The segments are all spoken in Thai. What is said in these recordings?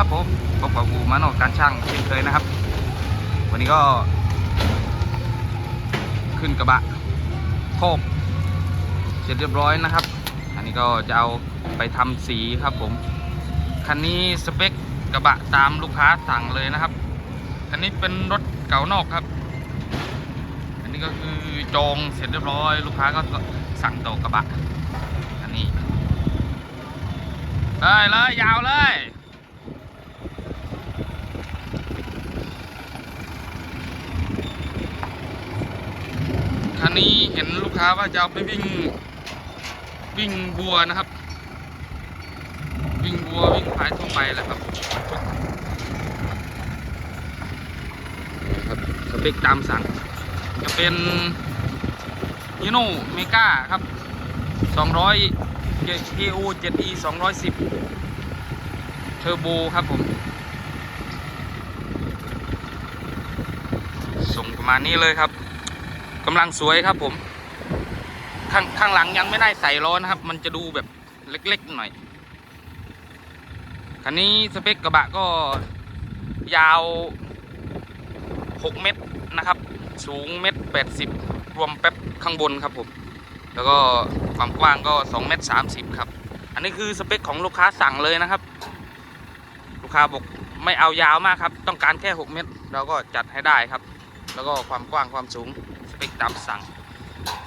ครับผมพบกับกูมาโนการช่างเช่นเคยนะครับ วันนี้ก็ ขึ้นกระบะโคกเสร็จเรียบร้อยนะครับ อันนี้ก็จะเอาไปทำสีครับผม คันนี้สเปคกระบะตามลูกค้าสั่งเลยนะครับ คันนี้เป็นรถเก่านอกครับ อันนี้ก็คือจองเสร็จเรียบร้อย ลูกค้าก็สั่งต่อกระบะ อันนี้เลยเลยยาวเลย คันนี้เห็นลูกค้าว่าจะเอาไปวิ่งวิ่งบัวนะครับ วิ่งบัววิ่งพายทั่วไปแหละครับนี่ครับสเปคตามสั่ง จะเป็นยูโนเมกาครับ 200 KO 7E 210 เทอร์โบครับผม ส่งประมาณนี้เลยครับ กำลังสวยครับผม ข้างข้างหลังยังไม่ได้ใส่ล้อนะครับ มันจะดูแบบเล็กๆหน่อย คันนี้สเปคกระบะก็ยาว 6 เมตรนะครับ สูงเมตร 80 รวมแป๊บข้างบนครับผม แล้วก็ความกว้างก็2เมตร30 ครับ อันนี้คือสเปคของลูกค้าสั่งเลยนะครับ ลูกค้าบอกไม่เอายาวมากครับ ต้องการแค่ 6 เมตร เราก็จัดให้ได้ครับ แล้วก็ความกว้างความสูงสเปคตามสั่ง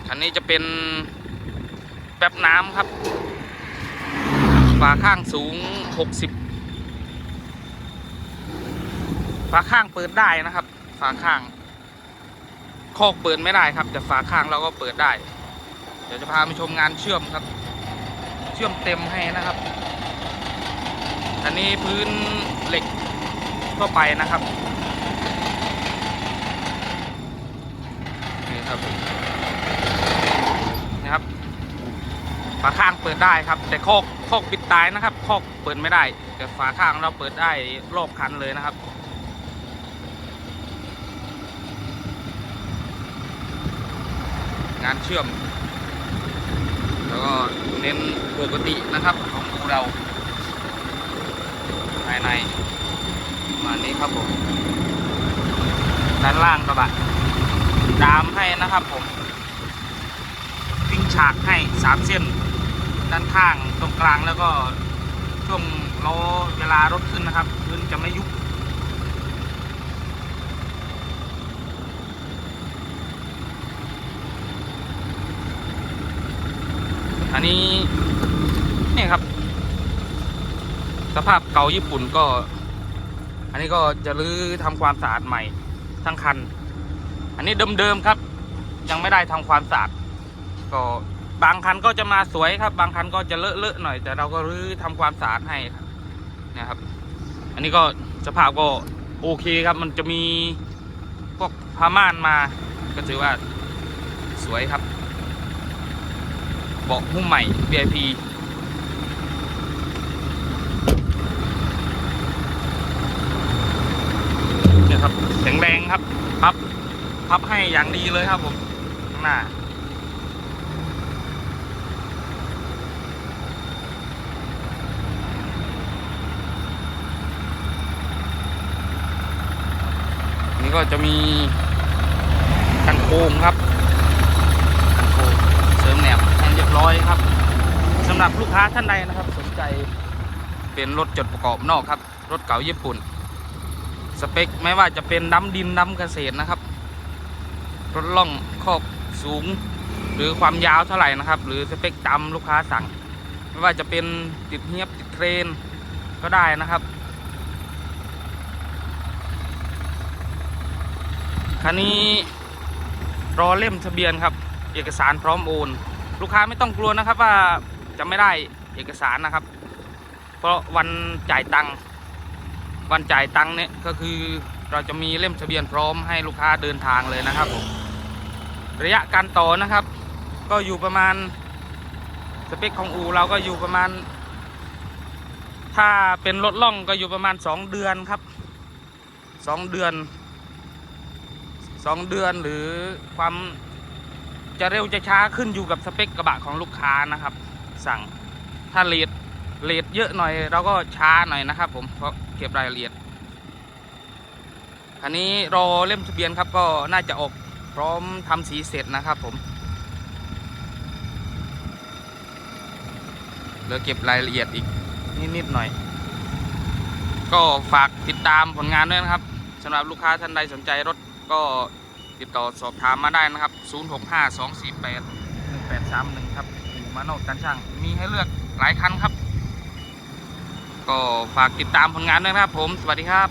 คันนี้จะเป็นแป๊บน้ำครับฝาข้างสูง 60 ฝาข้างเปิดได้นะครับ ฝาข้างคอกเปิดไม่ได้ครับ แต่ฝาข้างเราก็เปิดได้ เดี๋ยวจะพาไปชมงานเชื่อมครับ เชื่อมเต็มให้นะครับ อันนี้พื้นเหล็กทั่วไปนะครับ ครับนี่ครับฝาข้างเปิดได้ครับ แต่โคกโคกปิดตายนะครับโคกเปิดไม่ได้ แต่ฝาข้างเราเปิดได้รอบคันเลยนะครับงานเชื่อม แล้วก็เน้นปกตินะครับของอูเรา ภายใน มานี้ครับผม ด้านล่างกระบะ ให้นะครับผมวิ่งฉากให้สามเส้น ด้านข้างตรงกลางแล้วก็ช่วงล้อเวลารถขึ้นนะครับพื้นจะไม่ยุบอันนี้นี่ครับ สภาพเก่าญี่ปุ่นก็ อันนี้ก็จะรื้อทำความสะอาดใหม่ทั้งคัน อันนี้เดิมๆครับ ยังไม่ได้ทำความสะอาดก็บางคันก็จะมาสวยครับ บางคันก็จะเลอะๆหน่อย แต่เราก็รื้อทำความสะอาดให้นะครับ อันนี้ก็สภาพก็โอเคครับ มันจะมีพวกผ้าม่านมา ก็ถือว่าสวยครับเบาะหุ้มใหม่ VIP เนี่ยครับแข็งแรงครับพับพับให้อย่างดีเลยครับผมางหน้า นี่ก็จะมีกันโค้งครับกันโค้งเสริมแหนบให้เรียบร้อยครับสำหรับลูกค้าท่านใดนะครับ สนใจเป็นรถจดประกอบนอกครับ รถเก่าญี่ปุ่น สเปคไม่ว่าจะเป็นดำดินดำเกษตรนะครับรถล่องคอก สูง หรือความยาวเท่าไหร่นะครับ หรือสเปคตามลูกค้าสั่ง ไม่ว่าจะเป็นติดเฮียบติดเครนก็ได้นะครับคันนี้รอเล่มทะเบียนครับ เอกสารพร้อมโอน ลูกค้าไม่ต้องกลัวนะครับว่าจะไม่ได้เอกสารนะครับ เพราะวันจ่ายตังค์วันจ่ายตังค์เนี่ยก็คือเราจะมีเล่มทะเบียนพร้อมให้ลูกค้าเดินทางเลยนะครับผม ระยะการต่อนะครับ ก็อยู่ประมาณสเปคของอูเราก็อยู่ประมาณ ถ้าเป็นรถล่องก็อยู่ประมาณ 2 เดือนครับ2เดือนสองเดือนหรือความจะเร็วจะช้าขึ้นอยู่กับสเปคกระบะของลูกค้านะครับ สั่งถ้าเลดเลทเยอะหน่อยเราก็ช้าหน่อยนะครับ ผมเพราะเก็บรายละเอียดอันนี้รอเล่มทะเบียนครับก็น่าจะออก พร้อมทำสีเสร็จนะครับผมเหลือเก็บรายละเอียดอีกนิดๆหน่อย ก็ฝากติดตามผลงานด้วยนะครับสำหรับลูกค้าท่านใดสนใจรถก็ติดต่อสอบถามมาได้นะครับ 065248 1831 ครับอู่มาโนดกันช่าง มีให้เลือกหลายคันครับ ก็ฝากติดตามผลงานด้วยนะครับผม สวัสดีครับ